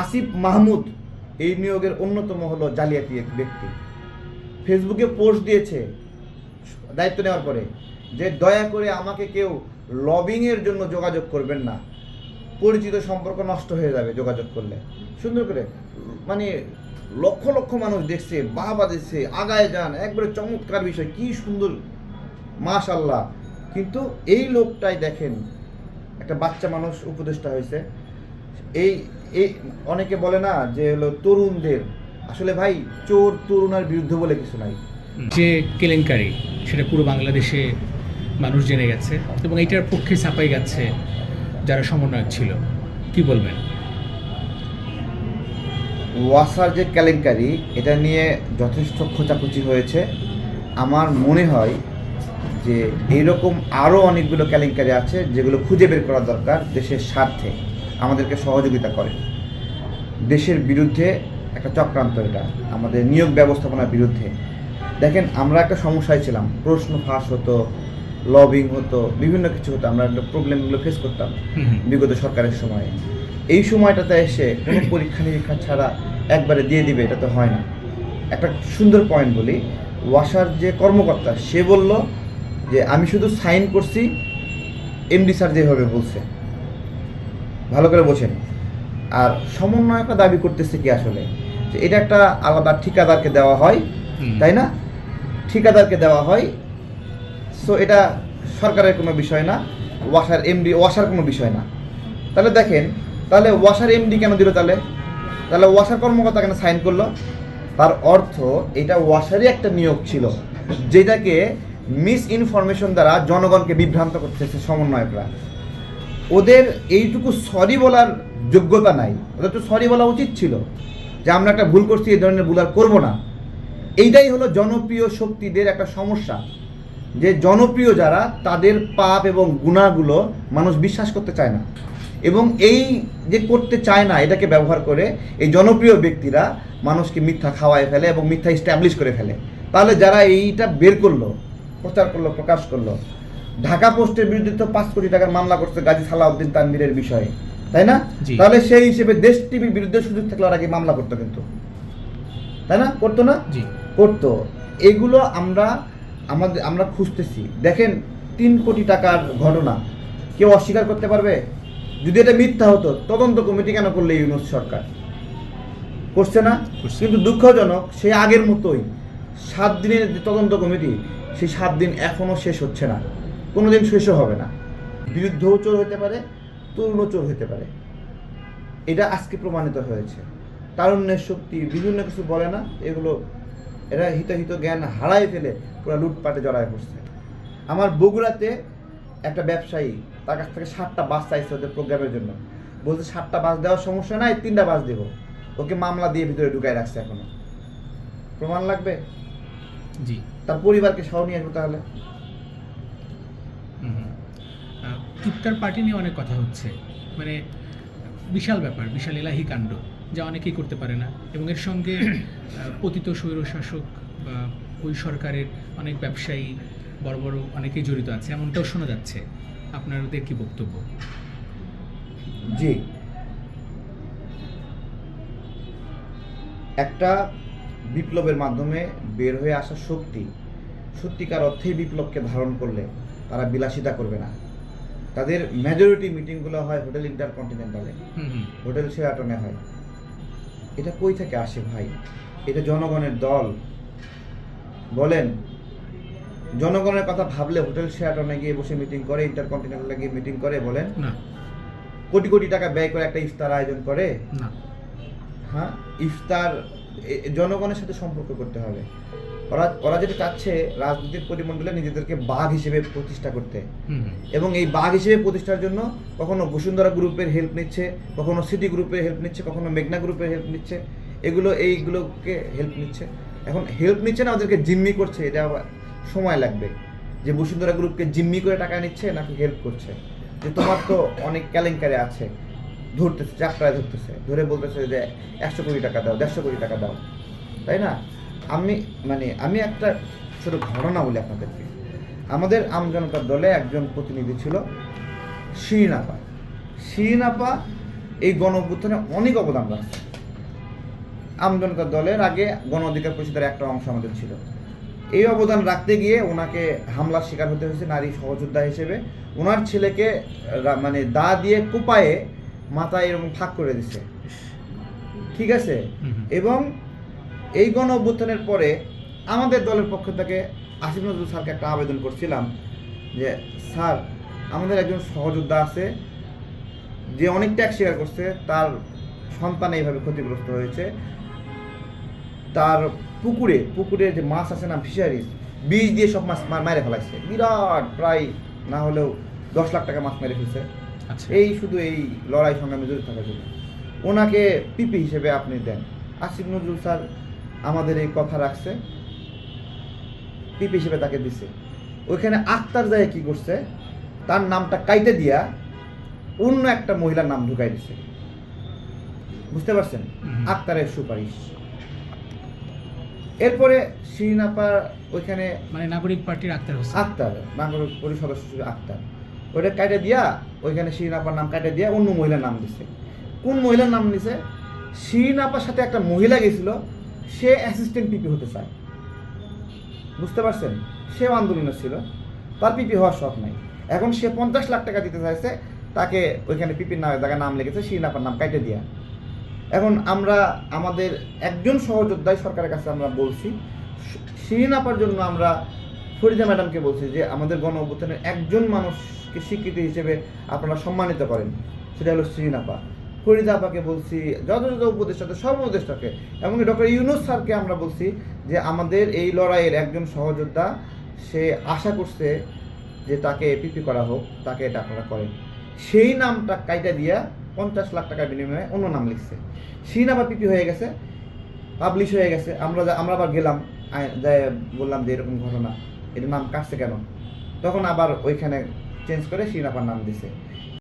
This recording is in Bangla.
আসিফ মাহমুদ এই নিয়োগের অন্যতম হলো জালিয়াতি এক ব্যক্তি। ফেসবুকে পোস্ট দিয়েছে, দায়িত্ব নেওয়ার পরে, যে দয়া করে আমাকে কেউ লবিংয়ের জন্য যোগাযোগ করবেন না। পরিচিত সম্পর্ক নষ্ট হয়ে যাবে যোগাযোগ করলে। সুন্দর করে মানে লক্ষ লক্ষ মানুষ দেখছে, বাবা দিচ্ছে আগায় যান, একবারে চমৎকার বিষয়, কি সুন্দর মাশাল্লাহ কিন্তু এই লোকটাই দেখেন, একটা বাচ্চা মানুষ উপদেষ্টা হয়েছে, এই এই অনেকে বলে না যে হলো তরুণদের আসলে ভাই চোর তরুণার বিরুদ্ধে বলে কিছু নাই। যে কেলেঙ্কারি সেটা পুরো বাংলাদেশে মানুষ জেনে গেছে এবং এটার পক্ষে ছাপাই গেছে যারা সমন্বয়ক ছিল। কি বলবেন? ওয়াসার যে কেলেঙ্কারি এটা নিয়ে যথেষ্ট খোঁচাখুচি হয়েছে। আমার মনে হয় যে এইরকম আরও অনেকগুলো কেলেঙ্কারি আছে যেগুলো খুঁজে বের করা দরকার দেশের স্বার্থে। আমাদেরকে সহযোগিতা করে। দেশের বিরুদ্ধে একটা চক্রান্ত এটা আমাদের নিয়োগ ব্যবস্থাপনার বিরুদ্ধে। দেখেন আমরা একটা সমস্যায় ছিলাম। প্রশ্ন ফাঁস হতো লবিং হতো বিভিন্ন কিছু হতো আমরা একটা প্রবলেমগুলো ফেস করতাম। বিগত সরকারের সময়ে। এই সময়টাতে এসে কোনো পরীক্ষা নিরীক্ষা ছাড়া একবারে দিয়ে দিবে এটা তো হয় না। একটা সুন্দর পয়েন্ট বলি ওয়াসার যে কর্মকর্তা সে বলল যে আমি শুধু সাইন করছি এমডি স্যার যেভাবে বলছে। ভালো করে বোঝেন। আর সমন্বয়করা দাবি করতেছে কি আসলে? যে এটা একটা আলাদা ঠিকাদারকে দেওয়া হয় তাই না? ঠিকাদারকে দেওয়া হয়। সো এটা সরকারের কোনো বিষয় না ওয়াসার এমডি ওয়াসার কোনো বিষয় না। তাহলে দেখেন তাহলে ওয়াসার এমডি কেন দিল তাহলে? তাহলে ওয়াসার কর্মকর্তা কেন সাইন করল? তার অর্থ এটা ওয়াসারই একটা নিয়োগ ছিল যেটাকে মিস ইনফরমেশন দ্বারা জনগণকে বিভ্রান্ত করতেছে সমন্বয়করা। ওদের এইটুকু সরি বলার যোগ্যতা নাই। ওদের তো সরি বলা উচিত ছিল যে, আমরা একটা ভুল করছি, এই ধরনের ভুল আর করব না। এইটাই হলো জনপ্রিয় শক্তিদের একটা সমস্যা, যে জনপ্রিয় যারা, তাদের পাপ এবং গুণাগুলো মানুষ বিশ্বাস করতে চায় না। এবং এই যে করতে চায় না, এটাকে ব্যবহার করে এই জনপ্রিয় ব্যক্তিরা মানুষকে মিথ্যা খাওয়ায় ফেলে এবং মিথ্যা স্ট্যাবলিশ করে ফেলে। তাহলে যারা এইটা বের করল, প্রচার করল, প্রকাশ করল ঢাকা পোস্টের বিরুদ্ধে তো পাঁচ কোটি টাকার মামলা করছে গাজী সালাউদ্দিন তানবীরের বিষয়ে তাই না? তাহলে সেই হিসেবে দেশ টিভির বিরুদ্ধে সুযোগ থাকলে ওরা আগে মামলা করতো কিন্তু? তাই না? করতো না? জি। করতো। এগুলো আমরা আমাদের আমরা খুঁজতেছি। দেখেন তিন কোটি টাকার ঘটনা। কেউ অস্বীকার করতে পারবে? যদি এটা মিথ্যা হতো তদন্ত কমিটি কেন করলে ইউনুস সরকার? করছে না। কিন্তু দুঃখজনক সেই আগের মতোই সাত দিনের যে তদন্ত কমিটি সেই সাত দিন এখনও শেষ হচ্ছে না। কোনোদিন শেষও হবে না। বিরুদ্ধও চোর হতে পারে তরুণও চোর হতে পারে। এটা আজকে প্রমাণিত হয়েছে। তারুণ্যের শক্তি বিভিন্ন কিছু বলে না এগুলো এরা হিতহিত জ্ঞান হারাই ফেলে পুরো লুটপাটে জড়ায় পড়ছে। আমার বগুড়াতে একটা ব্যবসায়ী তার কাছ থেকে সাতটা বাস চাইছে ওদের প্রোগ্রামের জন্য। বলছে সাতটা বাস দেওয়ার সমস্যা নাই তিনটা বাস দেবো। ওকে মামলা দিয়ে ভিতরে ঢুকাই রাখছে এখনও। প্রমাণ লাগবে? জি। তার পরিবারকে সহ নিয়ে আসব তাহলে? ইফতার পার্টি নিয়ে অনেক কথা হচ্ছে। মানে বিশাল ব্যাপার, বিশাল এলাহি কাণ্ড, যা অনেকেই করতে পারে না। এবং এর সঙ্গে পতিত স্বৈরশাসক বা ওই সরকারের অনেক ব্যবসায়ী, বড় বড় অনেকেই জড়িত আছে। এমনটাও শোনা যাচ্ছে। আপনার ওদের কি বক্তব্য? জি। একটা বিপ্লবের মাধ্যমে বের হয়ে আসা শক্তি, সত্যিকার অর্থেই বিপ্লবকে ধারণ করলে। তারা বিলাসিতা করবে না। তাদের মেজরিটি মিটিংগুলো হয় হোটেল ইন্টারকন্টিনেন্টালে। হুম হুম। হোটেল শেরাটনে হয়। এটা কই থেকে আসে ভাই? এটা জনগণের দল। বলেন জনগণের কথা ভাবলে হোটেল শেরাটনে গিয়ে বসে মিটিং করে ইন্টারকন্টিনেন্টালে গিয়ে মিটিং করে বলেন। না। কোটি কোটি টাকা ব্যয় করে একটা ইফতার আয়োজন করে? না। হ্যাঁ? ইফতার জনগণের সাথে সম্পর্ক করতে হবে। ওরা ওরা যেটা চাচ্ছে রাজনৈতিক পরিমণ্ডলে নিজেদেরকে বাঘ হিসেবে প্রতিষ্ঠা করতে। এবং এই বাঘ হিসেবে প্রতিষ্ঠার জন্য কখনো বসুন্ধরা গ্রুপের হেল্প নিচ্ছে কখনো সিটি গ্রুপের হেল্প নিচ্ছে কখনো মেঘনা গ্রুপের হেল্প নিচ্ছে এগুলো এইগুলোকে হেল্প নিচ্ছে। এখন হেল্প নিচ্ছে না ওদেরকে জিম্মি করছে এটা আবার সময় লাগবে। যে বসুন্ধরা গ্রুপকে জিম্মি করে টাকা নিচ্ছে নাকি হেল্প করছে? যে তোমার তো অনেক কেলেঙ্কারি আছে ধরতেছে চাকরায় ধরতেছে ধরে বলতেছে যে একশো কোটি টাকা দাও দেড়শো কোটি টাকা দাও তাই না? আমি মানে আমি একটা ছোট ঘটনা বলি আপনাদেরকে। আমাদের আমজনতার দলে একজন প্রতিনিধি ছিল শিরিনাপা। শিরিনাপা এই গণ অভ্যুত্থানে অনেক অবদান রাখছে আমজনতা দলের আগে গণ অধিকার পরিষদের একটা অংশ আমাদের ছিল। এই অবদান রাখতে গিয়ে ওনাকে হামলার শিকার হতে হয়েছে নারী সহযোদ্ধা হিসেবে। ওনার ছেলেকে মানে দা দিয়ে কোপায়ে মাথায় এরকম ফাঁক করে দিচ্ছে ঠিক আছে। এবং এই গণ অভ্যুত্থানের পরে আমাদের দলের পক্ষ থেকে আসিফ নজরুল স্যারকে একটা আবেদন করছিলাম যে স্যার আমাদের একজন সহযোদ্ধা আছে যে অনেক ট্যাক্স স্বীকার করছে তার সন্তান এইভাবে ক্ষতিগ্রস্ত হয়েছে। তার পুকুরে পুকুরে যে মাছ আছে না ফিশারিজ বীজ দিয়ে সব মাছ মেরে ফেলাইছে। বিরাট প্রায় না হলেও দশ লাখ টাকা মাছ মেরে ফেলছে। আচ্ছা। এই শুধু এই লড়াই সংগ্রামে জড়িত থাকার জন্য। ওনাকে পিপি হিসেবে আপনি দেন। আসিফ নজরুল স্যার আমাদের এই কথা রাখছে। পিপি হিসেবে তাকে দিছে। ওইখানে আক্তার যায় কি করছে? তার নামটা কাইটে দিয়া অন্য একটা মহিলার নাম ঢুকাই দিছে। বুঝতে পারছেন? আক্তারের সুপারিশ। এরপরে শ্রীনাপার ওইখানে মানে নাগরিক পার্টির আক্তার আক্তার নাগরিক পরিষদ সদস্য আক্তার। ওইটা কাটে দিয়া ওইখানে শিরিন আপার নাম কাটে দিয়া অন্য মহিলার নাম দিছে। কোন মহিলার নাম দিছে? শিরিন আপার সাথে একটা মহিলা গেছিল সে অ্যাসিস্ট্যান্ট পিপি হতে চায়। বুঝতে পারছেন? সেও আন্দোলনে ছিল। তার পিপি হওয়ার শখ নাই। এখন সে পঞ্চাশ লাখ টাকা দিতে চাইছে, তাকে ওইখানে পিপির নামে জায়গায় নাম লিখেছে শিরিন আপার নাম কাইটে দিয়া। এখন আমরা আমাদের একজন সহযোদ্ধাই সরকারের কাছে আমরা বলছি শিরিন আপার জন্য আমরা ফরিদা ম্যাডামকে বলছি যে, আমাদের গণ অভ্যুত্থানের একজন মানুষকে স্বীকৃতি হিসেবে আপনারা সম্মানিত করেন। সেটা হলো শিরিন আপা ফরিদা আপাকে বলছি, যথাযথ উপদেষ্টাতে সব উপদেষ্টাকে, এমনকি ডক্টর ইউনুস স্যারকে আমরা বলছি যে আমাদের এই লড়াইয়ের একজন সহযোদ্ধা, সে আশা করছে যে তাকে এপিপি করা হোক, তাকে এটা আপনারা করেন। সেই নামটা কাইটা দিয়া পঞ্চাশ লাখ টাকার বিনিময়ে অন্য নাম লিখছে। সেই নাম আবার পিপি হয়ে গেছে, পাবলিশ হয়ে গেছে। আমরা আমরা আবার গেলাম যাই বললাম যে এরকম ঘটনা এটার নাম কাটছে কেন? তখন আবার ওইখানে চেঞ্জ করে শিনাপার নাম দিছে।